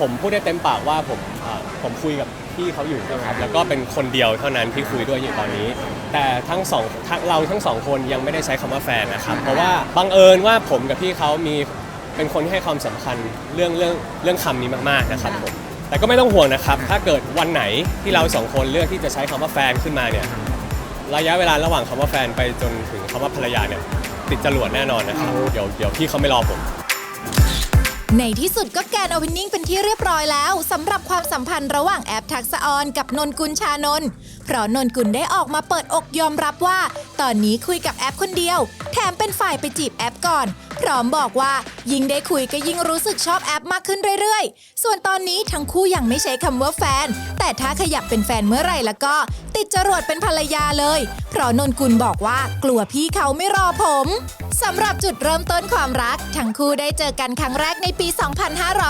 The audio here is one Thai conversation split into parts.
ผมพูดได้เต็มปากว่าผมอ่าผมคุยกับพี่เขาอยู่นะครับแล้วก็เป็นคนเดียวเท่านั้นที่คุยด้วยอยู่ตอนนี้ แต่ทั้งสองทั้งเราทั้งสองคนยังไม่ได้ใช้คำว่าแฟนนะครับ เพราะว่าบังเอิญว่าผมกับพี่เขามีเป็นคนที่ให้ความสำคัญเรื่องเรื่องเรื่องคำนี้มากๆนะครับผมแต่ก็ไม่ต้องห่วงนะครับ ถ้าเกิดวันไหนที่เราสองคนเลือกที่จะใช้คำว่าแฟนขึ้นมาเนี่ยระยะเวลาระหว่างคำว่าแฟนไปจนถึงคำว่าภรรยาเนี่ยติดจรวดแน่นอนนะครับเดี๋ยวเดี๋ยวพี่เขาไม่รอผม ในที่สุดก็แกนโอเพนนิ่งเป็นที่เรียบร้อยแล้วสำหรับความสัมพันธ์ระหว่างแอปทักษะออนกับนนกุลชานนท์เพราะนนกุลได้ออกมาเปิดอกยอมรับว่า ตอนนี้คุยกับแอปคนเดียว แถมเป็นฝ่ายไปจีบแอปก่อน พร้อมบอกว่ายิ่งได้คุยก็ยิ่งรู้สึกชอบแอปมากขึ้นเรื่อยๆ ส่วนตอนนี้ทั้งคู่ยังไม่ใช้คำว่าแฟน แต่ถ้าขยับเป็นแฟนเมื่อไหร่แล้วก็ ติดจรวดเป็นภรรยาเลย เพราะนนกุลบอกว่ากลัวพี่เขาไม่รอผม สำหรับจุดเริ่มต้นความรัก ทั้งคู่ได้เจอกันครั้งแรกในปี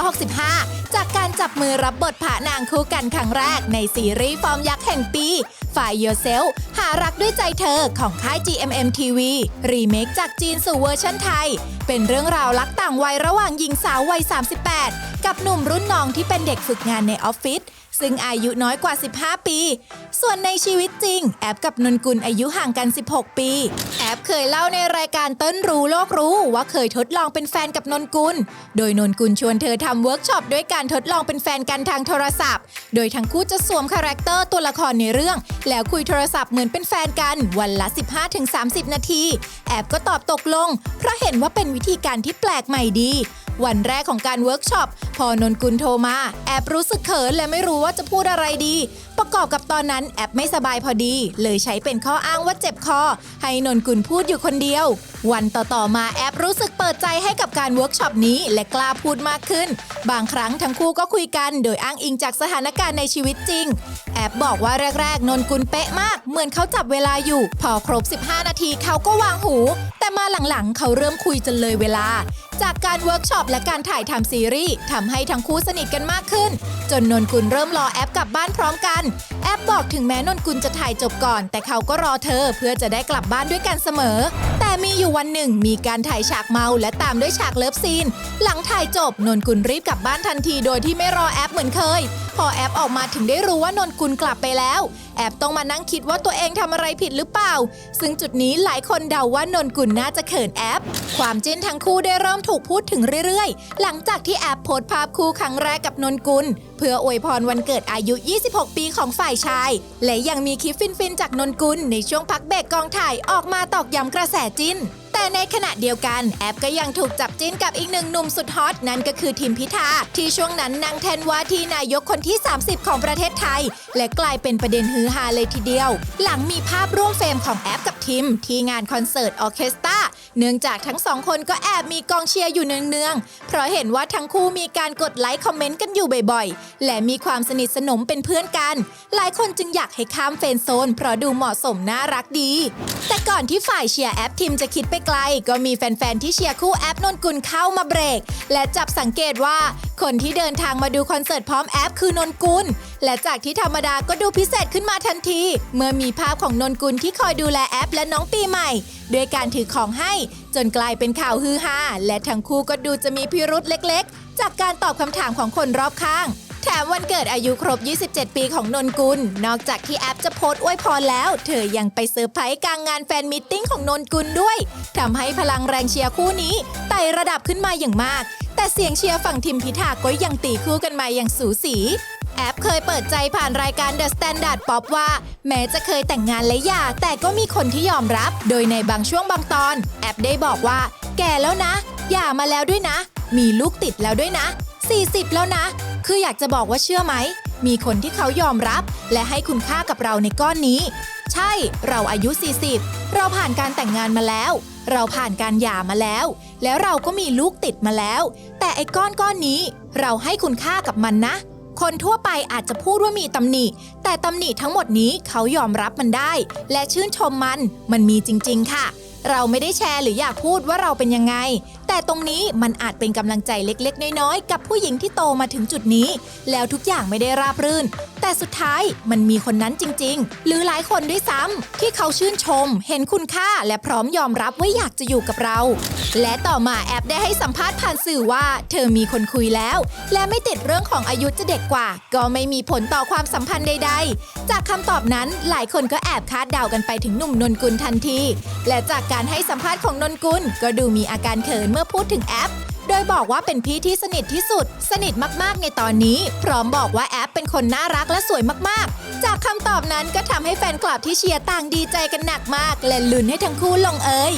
2565 จากการจับมือรับบทผะนางคู่กันครั้งแรกในซีรีส์ฟอร์มยักษ์แห่งปี ฝ่ายโยเซล หารักด้วยใจเธอของค่าย GMM TV รีเมคจากจีนสู่เวอร์ชันไทยเป็นเรื่องราวรักต่างวัยระหว่างหญิงสาววัย 38 กับหนุ่มรุ่นน้องที่เป็นเด็กฝึกงานในออฟฟิศซึ่งอายุน้อยกว่า 15 ปี ส่วนในชีวิตจริง แอปกับนนกุลอายุห่างกัน 16 ปี แอปเคยเล่าในรายการเต้นรู้โลกรู้ว่าเคยทดลองเป็นแฟนกับนนกุล โดยนนกุลชวนเธอทำเวิร์กช็อปด้วยการทดลองเป็นแฟนกันทางโทรศัพท์ โดยทั้งคู่จะสวมคาแรคเตอร์ตัวละครในเรื่อง แล้วคุยโทรศัพท์เหมือนเป็นแฟนกัน วันละ 15-30 นาที แอปก็ตอบตกลง เพราะเห็นว่าเป็นวิธีการที่แปลกใหม่ดี วันแรกของการเวิร์กช็อปพอนนกุลโทรมา แอบรู้สึกเขินและไม่รู้ว่าจะพูดอะไรดี ประกอบกับตอนนั้นแอบไม่สบายพอดี เลยใช้เป็นข้ออ้างว่าเจ็บคอ ให้นนกุลพูดอยู่คนเดียว วันต่อๆมาแอบรู้สึก ปิดใจให้กับการเวิร์กช็อปนี้และกล้าพูดมากขึ้น บางครั้งทั้งคู่ก็คุยกัน โดยอ้างอิงจากสถานการณ์ในชีวิตจริง แอบบอกว่าแรก ๆ นนกุลเป๊ะมาก เหมือนเขาจับเวลาอยู่ พอครบ 15 นาทีเขาก็วางหู แต่มาหลังๆ เขาเริ่มคุยจนเลยเวลาจากการเวิร์กช็อปและการถ่ายทำซีรีส์ทำให้ทั้งคู่สนิทกันมากขึ้น จนนนกุลเริ่มรอแอปกลับบ้านพร้อมกัน แอปบอกถึงแม้นนกุลจะถ่ายจบก่อน แต่เขาก็รอเธอเพื่อจะได้กลับบ้านด้วยกันเสมอ แต่มีอยู่วันหนึ่งมีการถ่ายฉากเมาและตามด้วยฉากเลิฟซีน หลังถ่ายจบนนกุลรีบกลับบ้านทันทีโดยที่ไม่รอแอปเหมือนเคย พอแอปออกมาถึงได้รู้ว่านนกุลกลับไปแล้ว แอปต้องมานั่งคิดว่าตัวเองทำอะไรผิดหรือเปล่า ซึ่งจุดนี้หลายคนเดาว่านนกุลน่าจะเขินแอป ความจิ้นทั้งคู่ได้เริ่มถูกพูดถึงเรื่อยๆ หลังจากที่แอปโพสต์ภาพคู่ครั้งแรกกับนนกุลเพื่ออวยพรวันเกิดอายุ 26 ปีของฝ่ายชาย และยังมีคลิปฟินๆ จากนนกุลในช่วงพักเบรกกองถ่ายออกมาตอกย้ำกระแสจิ้น แต่ในขณะเดียวกันแอปก็ยังถูกจับจิ้นกับอีกหนึ่งหนุ่มสุดฮอตนั่นก็คือทิมพิธาที่ช่วงนั้นนั่งแทนว่าที่นายกคนที่ 30 ของประเทศไทย และกลายเป็นประเด็นฮือฮาเลยทีเดียว หลังมีภาพร่วมเฟรมของแอปกับทิมที่งานคอนเสิร์ตออเคสตรา เนื่องจากทั้งสองคนก็แอบมีกองเชียร์อยู่เนืองๆ เพราะเห็นว่าทั้งคู่มีการกดไลค์คอมเมนต์กันอยู่บ่อยๆ และมีความสนิทสนมเป็นเพื่อนกัน หลายคนจึงอยากให้ข้ามเฟนโซน เพราะดูเหมาะสมน่ารักดี แต่ก่อนที่ฝ่ายเชียร์แอปทิมจะคิดไปไกล ก็มีแฟนๆที่เชียร์คู่แอปนนกุลเข้ามาเบรก และจับสังเกตว่าคนที่เดินทางมาดูคอนเสิร์ตพร้อมแอปคือนนกุล และจากที่ธรรมดาก็ดูพิเศษขึ้นมาทันที เมื่อมีภาพของนนกุลที่คอยดูแลแอปและน้องปีใหม่ ด้วยการถือของให้จนกลายเป็นข่าวฮือฮาและทั้งคู่ก็ดูจะมีพิรุธเล็กๆ จากการตอบคำถามของคนรอบข้าง แถมวันเกิดอายุครบ 27 ปีของนนกุล นอกจากที่แอปจะโพสต์อวยพรแล้ว เธอยังไปเซอร์ไพรส์กลางงานแฟนมิทติ้งของนนกุลด้วยทำให้พลังแรงเชียร์คู่นี้ไต่ระดับขึ้นมาอย่างมาก แต่เสียงเชียร์ฝั่งทีมพิธาก็ยังตีคู่กันมาอย่างสูสี แอปเคยเปิดใจผ่านรายการ The Standard Pop ว่า แม้จะเคยแต่งงานและหย่าแต่ก็มีคนที่ยอมรับ โดยในบางช่วงบางตอน แอปได้บอกว่า แก่แล้วนะหย่ามาแล้วด้วยนะ มีลูกติดแล้วด้วยนะ 40 แล้วนะ คืออยากจะบอกว่าเชื่อไหมมีคนที่เขายอมรับ และให้คุณค่ากับเราในก้อนนี้ ใช่ เราอายุ 40 เราผ่านการแต่งงานมาแล้ว เราผ่านการหย่ามาแล้ว แล้วเราก็มีลูกติดมาแล้ว แต่ไอ้ก้อนก้อนนี้ เราให้คุณค่ากับมันนะ คนทั่วไปอาจจะพูดว่ามีตำหนิ แต่ตำหนิทั้งหมดนี้เขายอมรับมันได้ และชื่นชมมัน มันมีจริง ๆ ค่ะ เราไม่ได้แชร์หรืออยากพูดว่าเราเป็นยังไง แต่ตรงนี้มันอาจเป็นกำลังใจเล็กๆ น้อยๆ กับผู้หญิงที่โตมาถึงจุดนี้ แล้วทุกอย่างไม่ได้ราบรื่น แต่สุดท้ายมันมีคนนั้นจริง ๆ หรือหลายคนด้วยซ้ำที่เขาชื่นชม เห็นคุณค่าและพร้อมยอมรับว่าอยากจะอยู่กับเรา และต่อมาแอปได้ให้สัมภาษณ์ผ่านสื่อว่า เธอมีคนคุยแล้ว และไม่ติดเรื่องของอายุจะเด็กกว่า ก็ไม่มีผลต่อความสัมพันธ์ใด ๆ จากคำตอบนั้นหลายคนก็แอบคาดเดากันไปถึงหนุ่มนนกุลทันที และจากการให้สัมภาษณ์ของนนกุลก็ดูมีอาการเขินเมื่อพูดถึงแอป โดยบอกว่าเป็นพี่ที่สนิทที่สุด สนิทมากๆในตอนนี้ พร้อมบอกว่าแอปเป็นคนน่ารักและสวยมากๆ จากคำตอบนั้นก็ทำให้แฟนคลับที่เชียร์ต่างดีใจกันหนักมาก และลุ้นให้ทั้งคู่ลงเอย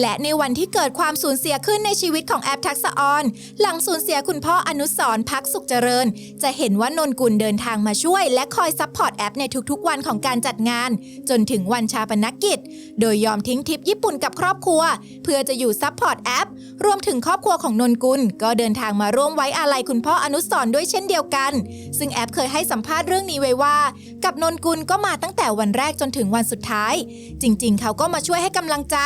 และในวันที่เกิดความสูญเสียขึ้นในชีวิตของแอปทักษะออน หลังสูญเสียคุณพ่ออนุสรพักสุขเจริญ จะเห็นว่านนกุลเดินทางมาช่วย และคอยซัพพอร์ตแอปในทุกๆ วันของการจัดงาน จนถึงวันชาปนกิจ โดยยอมทิ้งทริปญี่ปุ่นกับครอบครัว เพื่อจะอยู่ซัพพอร์ตแอป รวมถึงครอบครัวของนนกุล ก็เดินทางมาร่วมไว้อาลัยคุณพ่ออนุสรด้วยเช่นเดียวกัน ซึ่งแอปเคยให้สัมภาษณ์เรื่องนี้ไว้ว่า กับนนกุลก็มาตั้งแต่วันแรกจนถึงวันสุดท้าย จริง ๆ เขาก็มาช่วยให้กำลังใจ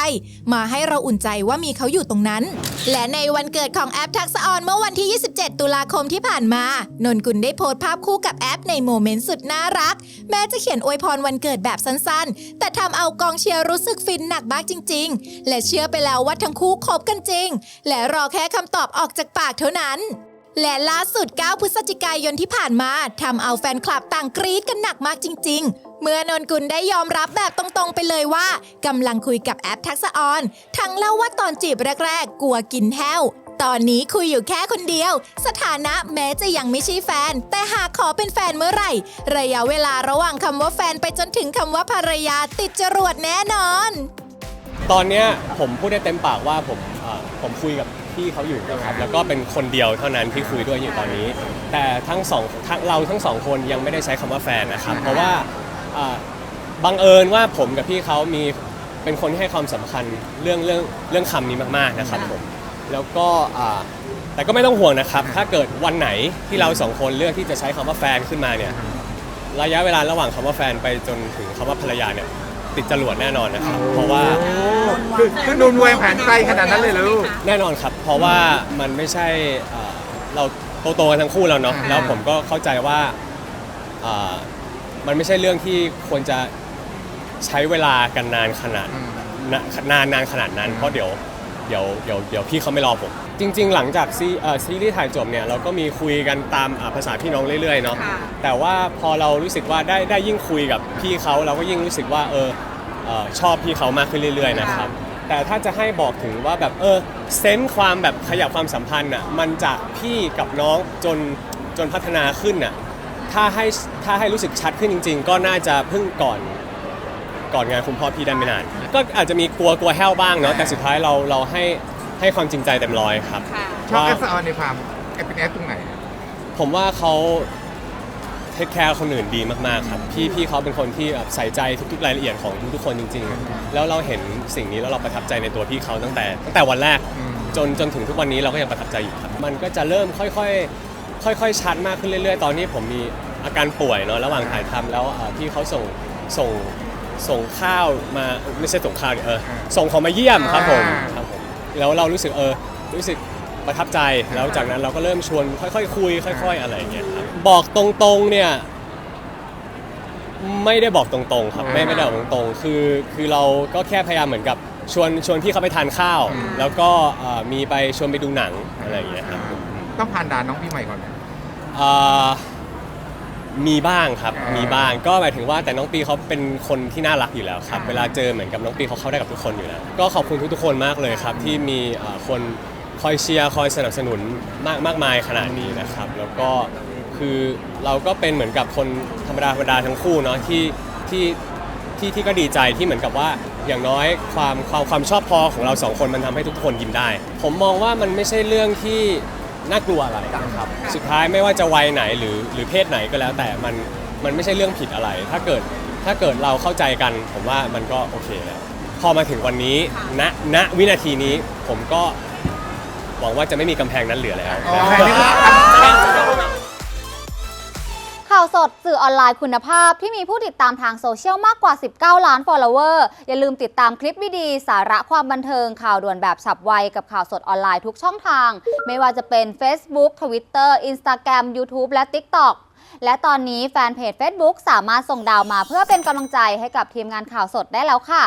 มาให้ให้เราอุ่นใจว่ามีเขาอยู่ตรงนั้น และในวันเกิดของแอปทักษะออนเมื่อวันที่ 27 ตุลาคมที่ผ่านมา นนกุลได้โพสต์ภาพคู่กับแอปในโมเมนต์สุดน่ารัก แม้จะเขียนอวยพรวันเกิดแบบสั้นๆ แต่ทำเอากองเชียร์รู้สึกฟินหนักมากจริง ๆ และเชื่อไปแล้วว่าทั้งคู่คบกันจริง และรอแค่คำตอบออกจากปากเท่านั้นและล่าสุด 9 พฤศจิกายนที่ผ่านมาทำเอาแฟนคลับต่างกรี๊ดกันหนักมากจริง ๆ เมื่อนนกุลได้ยอมรับแบบตรงๆ ไปเลยว่ากำลังคุยกับแอปทักษะออน ทั้งเล่าว่าตอนจีบแรกๆ กลัวกินแห้ว ตอนนี้คุยอยู่แค่คนเดียว สถานะแม้จะยังไม่ใช่แฟน แต่หากขอเป็นแฟนเมื่อไหร่ ระยะเวลาระหว่างคำว่าแฟนไปจนถึงคำว่าภรรยาติดจรวดแน่นอน ตอนเนี้ยผมพูดได้เต็มปากว่าผมเอ่อผมคุยกับพี่เขาอยู่นะครับแล้วก็เป็นคนเดียวเท่านั้นที่คุยด้วยอยู่ตอนนี้ แต่ทั้งสองทั้งเราทั้งสองคนยังไม่ได้ใช้คำว่าแฟนนะครับ เพราะว่า อ่อบังเอิญว่าผมกับพี่เขามีเป็นคนที่ให้ความสำคัญเรื่องเรื่องเรื่องคำนี้มากๆนะครับผมแล้วก็อ่าแต่ก็ไม่ต้องห่วงนะครับ ถ้าเกิดวันไหนที่เราสองคนเลือกที่จะใช้คำว่าแฟนขึ้นมาเนี่ยระยะเวลาระหว่างคำว่าแฟนไปจนถึงคำว่าภรรยาเนี่ยติดจรวดแน่นอนนะครับ เพราะว่าโอ้คือคือนุ่นวางแผนไกลขนาดนั้นเลยเหรอลูกแน่นอนครับ เพราะว่ามันไม่ใช่เอ่อเราโตๆกันทั้งคู่แล้วเนาะอ่าแล้วผมก็เข้าใจว่าเอ่อ มันไม่ใช่เรื่องที่ควรจะใช้เวลากันนานขนาดอืมนะนานนานขนาดนั้น เพราะเดี๋ยวเดี๋ยวเดี๋ยวเดี๋ยวพี่เขาไม่รอผม จริง ๆ หลังจากซีเอ่อซีรีส์ถ่ายจบเนี่ยเราก็มีคุยกันตามอ่าภาษาพี่น้องเรื่อยๆเนาะค่ะ แต่ว่าพอเรารู้สึกว่าได้ได้ยิ่งคุยกับพี่เขาเราก็ยิ่งรู้สึกว่าเออเอ่อชอบพี่เขามากขึ้นเรื่อยๆนะครับ แต่ถ้าจะให้บอกถึงว่าแบบเออเซนส์ความแบบขยับความสัมพันธ์อะมันจากพี่กับน้องจนจนพัฒนาขึ้นอะ ถ้าให้ถ้าให้รู้สึกชัดขึ้นจริง ๆ ก็น่าจะเพิ่งก่อนก่อนงานคุณพ่อพี่ได้ไม่นาน ก็อาจจะมีกลัวกลัวแห้วบ้างเนาะแต่สุดท้ายเราเราให้ให้ความจริงใจเต็มร้อยครับ ค่ะ ชอบว่า แอปสะออนในความแอปเป็นแอปตรงไหน ผมว่าเขาเทคแคร์คนอื่นดีมากๆครับพี่พี่เขาเป็นคนที่แบบใส่ใจทุกๆรายละเอียดของทุกๆคนจริง ๆ แล้วเราเห็นสิ่งนี้แล้วเราประทับใจในตัวพี่เขาตั้งแต่ตั้งแต่วันแรก อืม จนจนถึงทุกวันนี้เราก็ยังประทับใจอยู่ครับ มันก็จะเริ่มค่อยๆ ค่อยๆชัดมากขึ้นเรื่อยๆ ตอนนี้ผมมีอาการป่วยเนาะระหว่างถ่ายทำแล้วอ่าพี่เขาส่งส่งส่งข้าวมาไม่ใช่ส่งข้าวดิเออส่งของมาเยี่ยมครับผมอ่า ครับผมแล้วเรารู้สึกเออรู้สึกประทับใจแล้วจากนั้นเราก็เริ่มชวนค่อยๆคุย ค่อย ๆ อะไรอย่างเงี้ยครับบอกตรงๆเนี่ย ไม่ได้บอกตรงๆครับไม่ไม่ได้บอกตรงๆคือคือเราก็แค่พยายามเหมือนกับชวนชวนพี่เขาไปทานข้าว แล้วก็เอ่อมีไปชวนไปดูหนังอะไรอย่างเงี้ยครับ ต้องผ่านด่านน้องพี่ใหม่ก่อนไหม เอ่อมีบ้างครับ อ่ามีมีบ้าง ก็หมายถึงว่าแต่น้องปีเขาเป็นคนที่น่ารักอยู่แล้วครับเวลาเจอเหมือนกับน้องปีเขาเข้าได้กับทุกคนอยู่แล้ว ก็ขอบคุณทุกๆคนมากเลยครับ ที่มีเอ่อคนคอยเชียร์คอยสนับสนุนมากมากมายขนาดนี้นะครับ แล้วก็คือเราก็เป็นเหมือนกับคนธรรมดาธรรมดาทั้งคู่เนาะที่ที่ที่ที่ก็ดีใจที่เหมือนกับว่าอย่างน้อยความความความชอบพอของเราสองคนมันทำให้ทุกคนยิ้มได้ ผมมองว่ามันไม่ใช่เรื่องที่ น่ากลัวอะไรนะครับสุดท้ายไม่ว่าจะวัยไหนหรือหรือเพศไหนก็แล้ว แต่มันมันไม่ใช่เรื่องผิดอะไร ถ้าเกิดถ้าเกิดเราเข้าใจกัน ผมว่ามันก็โอเคแล้วพอมาถึงวันนี้ณณวินาทีนี้ผมก็หวังว่าจะไม่มีกำแพงนั้นเหลือแล้ว อ๋อาวสดสื่อออนไลน์คุณภาพที่มีผู้ติดตามทางโซเชียลมากกว่า 19 ล้าน follower อย่าลืมติดตามคลิปวิดี สาระความบันเทิงข่าวด่วนแบบฉับไว กับข่าวสดออนไลน์ทุกช่องทาง ไม่ว่าจะเป็น Facebook Twitter Instagram YouTube และ TikTok และตอนนี้แฟนเพจ Facebook สามารถส่งดาวมาเพื่อเป็นกำลังใจให้กับทีมงานข่าวสดได้แล้วค่ะ